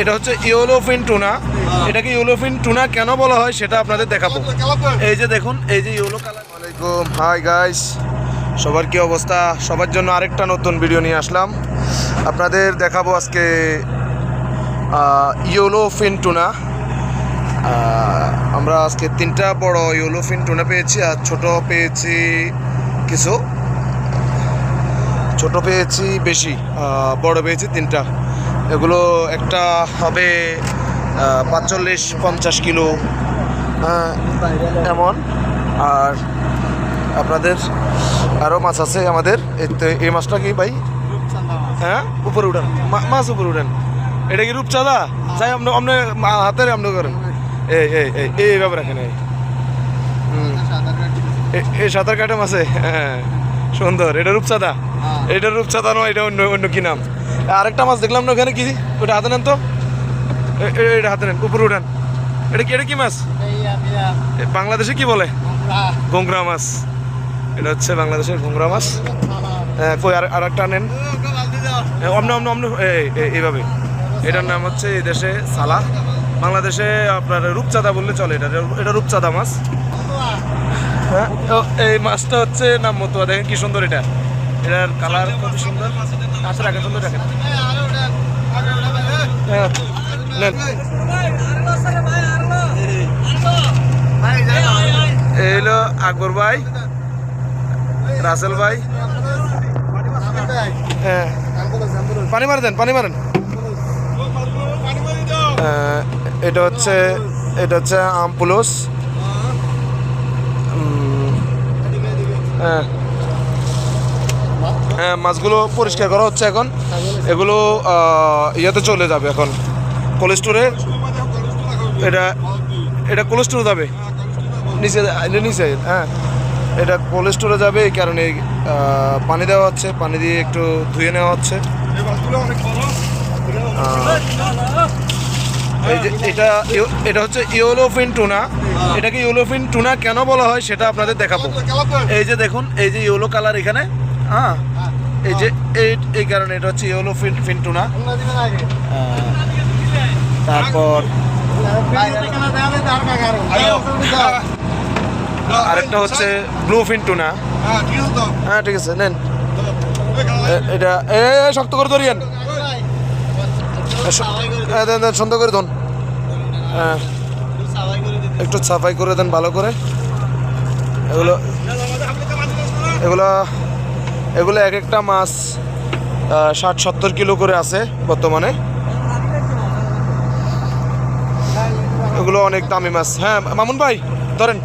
এটা হচ্ছে ইওলোফিন টুনা। এটাকে ইওলোফিন টুনা কেন বলা হয় সেটা আপনাদের দেখাবো। এই যে দেখুন এই যে ইয়েলো কালার। ওয়ালাইকুম হাই গাইস। সবার কি অবস্থা? সবার জন্য আরেকটা নতুন ভিডিও নিয়ে আসলাম। আপনাদের দেখাবো আজকে ইয়েলো ফিন টুনা। আমরা আজকে তিনটা বড় ইয়েলো ফিন টুনা পেয়েছি আর ছোট পেয়েছি কিছু। ছোট পেয়েছি, বেশি বড় পেয়েছি তিনটা। এগুলো একটা হবে পাঁচচল্লিশ, পঞ্চাশ কিলো এমন। আর আপনাদের আরও মাছ আছে আমাদের। এই মাছটা কি ভাই? হ্যাঁ? উপরে উঠান। মাছ উপরে উঠান। এটা কি রূপচাঁদা? যাই আপনি আপনি হাতের আপনি করেন। এই এই এই এই এইভাবে রাখেন এই সাঁতার কাটে মাছে হ্যাঁ। সুন্দর এটা রূপচাঁদা। এটা রূপচাঁদা নয় এটা অন্য অন্য কি নাম? আরেকটা মাছ দেখলাম না ওখানে কি ওটা হাতে নেন তো। এটা হাতে নেন উপরে উঠান। এটা কি এটা কি মাছ? বাংলাদেশে কি বলে? গোংরা মাছ। এটা হচ্ছে বাংলাদেশের গোংরা মাছ। হ্যাঁ কই আর আর একটা নেন। অমন অমন অমন এই এই- এইভাবে। এটার নাম হচ্ছে এই দেশে সালা। বাংলাদেশে আপনার রূপচাঁদা বললে চলে এটা এটা রূপচাঁদা মাছ। হ্যাঁ। এই মাছটা হচ্ছে নাম মতুয়া দেখেন কি সুন্দর এটা। এটার কালার কত সুন্দর? আচ্ছা রাখেন সুন্দর রাখেন। হ্যাঁ এই হলো আকবর ভাই রাসেল ভাই। হ্যাঁ। পানি মারে দেন পানি মারেন। আহ, এটা হচ্ছে এটা হচ্ছে আমপুলস হ্যাঁ। হ্যাঁ মাছগুলো পরিষ্কার করা হচ্ছে এখন। এগুলো ইয়েতে চলে যাবে এখন। কোল্ড স্টোরে এটা এটা কোল্ড স্টোরে যাবে। নিচে নিচে হ্যাঁ। এটা কোল্ড স্টোরে যাবে, এই কারণে পানি দেওয়া হচ্ছে। পানি দিয়ে একটু ধুয়ে নেওয়া হচ্ছে। এই যে, এটা এটা হচ্ছে ইওলোফিন টুনা। এটাকে ইওলোফিন টুনা কেন বলা হয় সেটা আপনাদের দেখাবো। এই যে দেখুন, এই যে ইয়েলো কালার এখানে হ্যাঁ? এই যে এই কারণে এটা হচ্ছে ইয়েলো ফিন ফিন টুনা তারপর আরেকটা হচ্ছে ব্লু ফিন টুনা হ্যাঁ ঠিক আছে, নেন। এটা, এ শক্ত করে ধরিয়েন। সুন্দর করে ধন হ্যাঁ। একটু সাফাই করে দেন ভালো করে। এগুলো এগুলো এগুলো এক একটা মাছ ষাট, সত্তর কিলো করে আছে বর্তমানে। এগুলো অনেক দামি মাছ। হ্যাঁ মামুন ভাই, ধরেন।